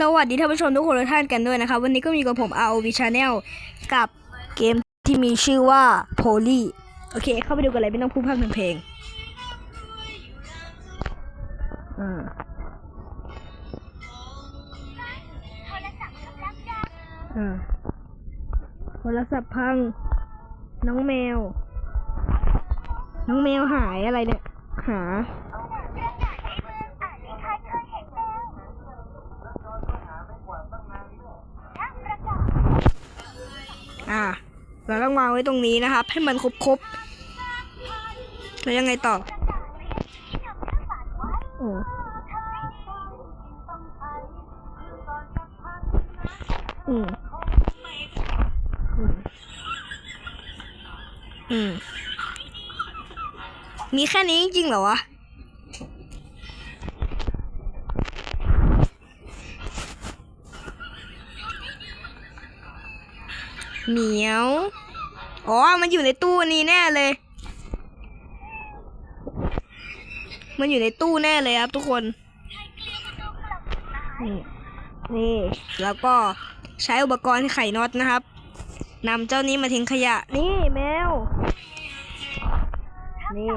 สวัสดีท่านผู้ชมทุกคนทุกท่านกันด้วยนะครับ วันนี้ก็มีกับผม ROV Channel กับเกมที่มีชื่อว่า Poly โอเค เข้าไปดูกันเลยไม่ต้องพูดพากเพลงอ่าอ่าโทรศัพท์พัง น้องแมว น้องแมวหายอะไรเนี่ย หา อ่า เราต้องวางไว้ตรงนี้นะครับ ให้มันครบๆแล้วยังไงต่ออืมอืมอืมมีแค่นี้จริงเหรอวะเหมียว อ๋อ มันอยู่ในตู้นี้แน่เลย มันอยู่ในตู้แน่เลยครับทุกคน นี่ นี่ แล้วก็ใช้อุปกรณ์ไขน็อตนะครับนำเจ้านี้มาทิ้งขยะ นี่แมว นี่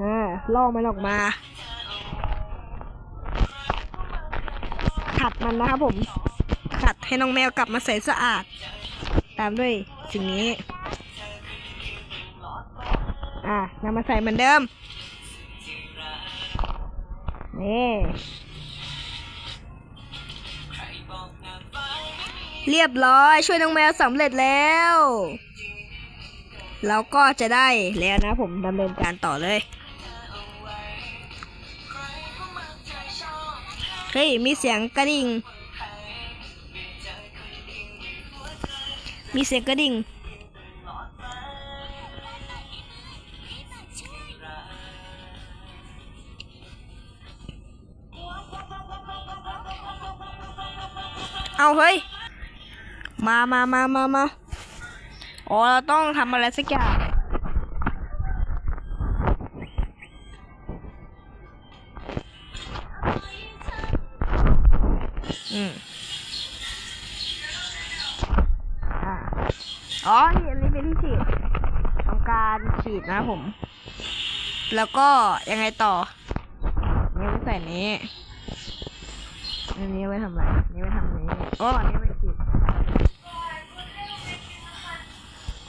อ่า ล่อมันออกมา ขัดมันนะครับผม ให้น้องแมวกลับมาใสสะอาด ตามด้วยสิ่งนี้ อะนำมาใส่เหมือนเดิม นี่ เรียบร้อยช่วยน้องแมวสำเร็จแล้วแล้วก็จะได้แล้วนะผมดำเนินการต่อเลย เฮ้ย มีเสียงกระดิ่ง มีเสียงกระดิ่ง เอาเฮ้ย มามามามามาอ๋อ เราต้องทำอะไรสักอย่างอืม อ๋ออันนี้เป็นที่ฉีดทำการฉีดนะผม แล้วก็ยังไงต่อนี่ไว้ใส่นี้อันนี้ไว้ทำอะไรอันนี้ไว้ทำนี้อ๋ออันนี้ไว้ฉีด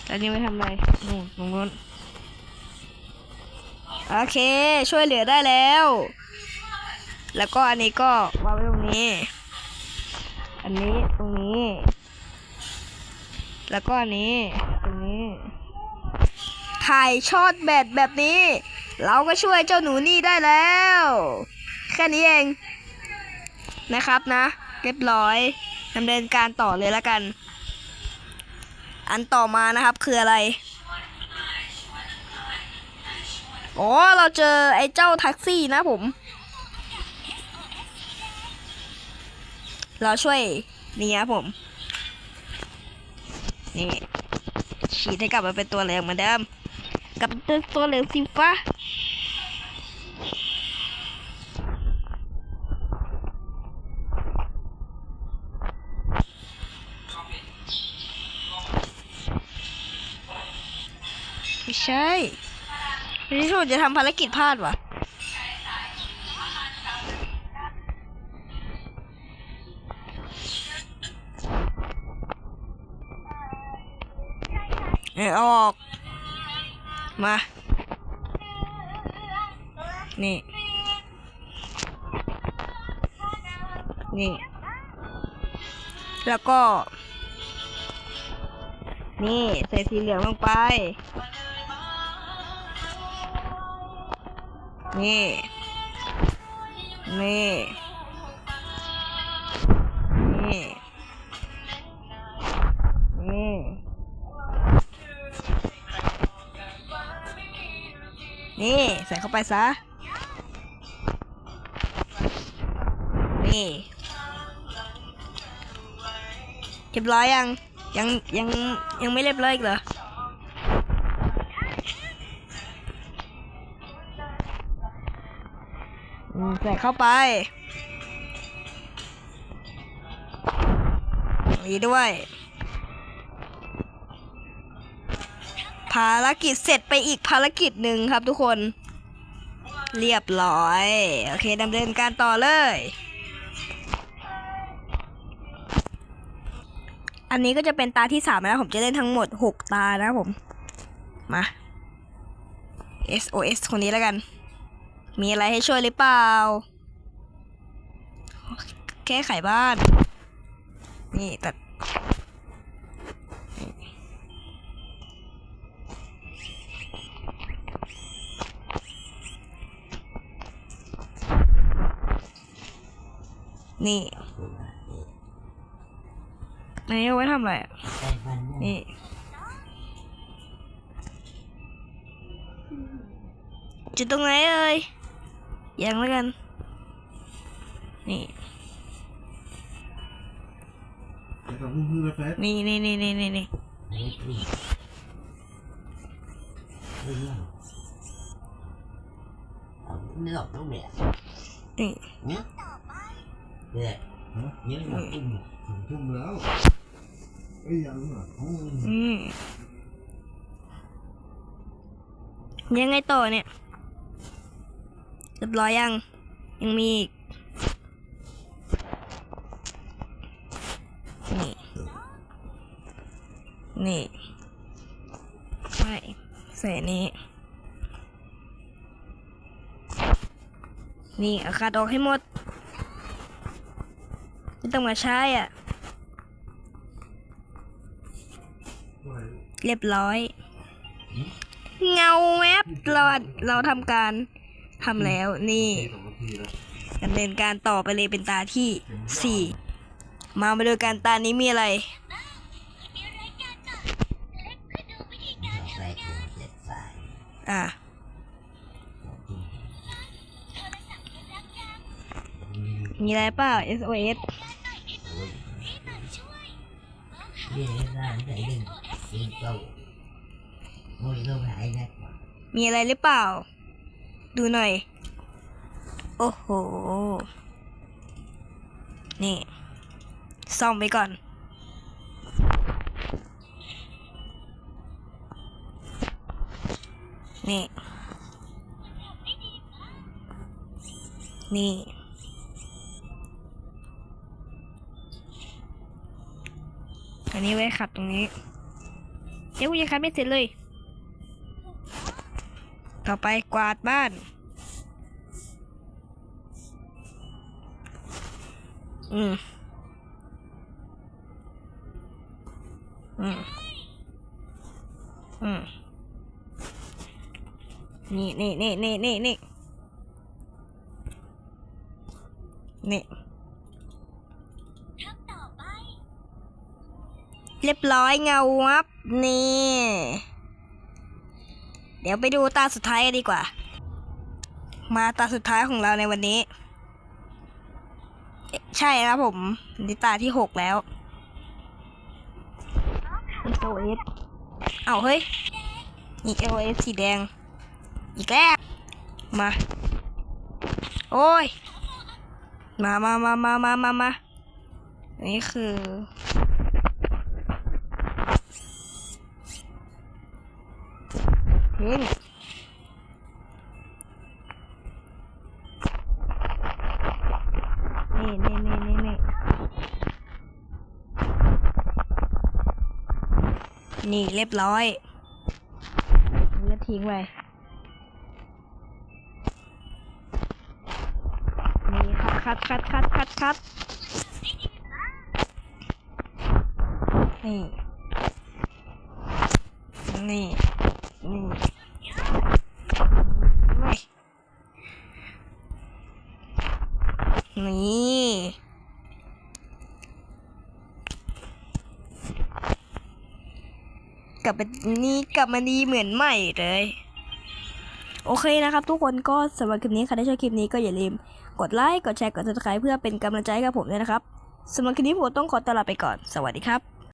อันนี้ไว้ทำอะไรนู่นตรงนู้นโอเค ช่วยเหลือได้แล้ว แล้วก็อันนี้ก็วางไว้ตรงนี้ อันนี้ตรงนี้ แล้วก็อันนี้ตรงนี้ถ่ายช็อตแบตแบบนี้ เราก็ช่วยเจ้าหนูนี่ได้แล้ว แค่นี้เองนะครับนะ เรียบร้อยดำเนินการต่อเลยแล้วกัน อันต่อมานะครับคืออะไรอ๋อเราเจอไอ้เจ้าแท็กซี่นะผม เราช่วยนี่ครับผม นี่ฉีดให้กลับมาเป็นตัวเหลืองเหมือนเดิมกลับเป็นตัวเหลืองสีฟ้าไม่ใช่นี่ถูกจะทำภารกิจพลาดว่ะ เออเอาออก มา นี่ นี่ แล้วก็ นี่ใส่สีเหลืองลงไป นี่ นี่ นี่ใส่เข้าไปซะ นี่เรียบร้อยยัง ยังยังยังไม่เรียบร้อยอีกเหรอ ใส่เข้าไปนี่ด้วยารกิจเสร็จไปอีกภารกิจหนึ่งครับทุกคน เรียบร้อย โอเคดำเนินการต่อเลย อันนี้ก็จะเป็นตาที่สามแล้วผมจะเล่นทั้งหมดหกตานะผม มา SOS คนนี้แล้วกัน มีอะไรให้ช่วยหรือเปล่า แก้ไขบ้าน นี่ตัด นี่อันนี้เอาไว้ทำอะไรอะนี่จุดตรงไหนเอ่ยยังแล้วกัน นี่ไปทำมือเลยแฟนนี่นี่นี่นี่นี่นี่ เนี่ยนี่เนี่ยเนี่ยฮะเนี่ยหลอกตุ้มถึงทุ่มแล้วเอ้ยังอะอืมยังไงต่อเนี่ยเรียบร้อยยัง ยังมีอีกนี่ นี่ไม่ใส่นี้ นี่อาขาดออกให้หมด ไม่ต้องมาใช้อะ เรียบร้อย เงาแวบเราเราทำการทำแล้วนี่สองนาทีแล้วดำเนินการต่อไปเลยเป็นตาที่สี่มามาดูการตานี้มีอะไรใส่ถุงเจ็ดสายอะมีอะไรเปล่า SOS มีอะไรหรือเปล่า ดูหน่อย โอ้โห นี่ ซ่อมไปก่อนนี่ นี่ อันนี้ไว้ขัดตรงนี้ เดี๋ยวกูยังขัดไม่เสร็จเลย ต่อไปกวาดบ้านอืม อืม อืม นี่นี่นี่นี่นี่นี่นี่ เรียบร้อยเงาวับนี่เดี๋ยวไปดูตาสุดท้ายกันดีกว่า มาตาสุดท้ายของเราในวันนี้เอ๊ะใช่ครับผมนี่ตาที่หกแล้ว SOS เอาเฮ้ยนี่ SOS สีแดง อีกแล้วมา โอ้ย มามามามามามามาอันนี้คือ นี่เรียบร้อยนี่ก็ทิ้งไปนี่คัดคัดคัดคัดคัดคัดนี่ นี่ นี่ไม่นี่ ก ลับมานี้กลับมาดีเหมือนใหม่เลย โอเคนะครับ ทุกคนก็สำหรับคลิปนี้ใครได้ชอบคลิปนี้ก็อย่าลืมกดไลค์กดแชร์กด subscribe เพื่อเป็นกำลังใจให้กับผมด้วยนะครับสำหรับคลิปนี้ผมต้องขอตลาไปก่อน สวัสดีครับ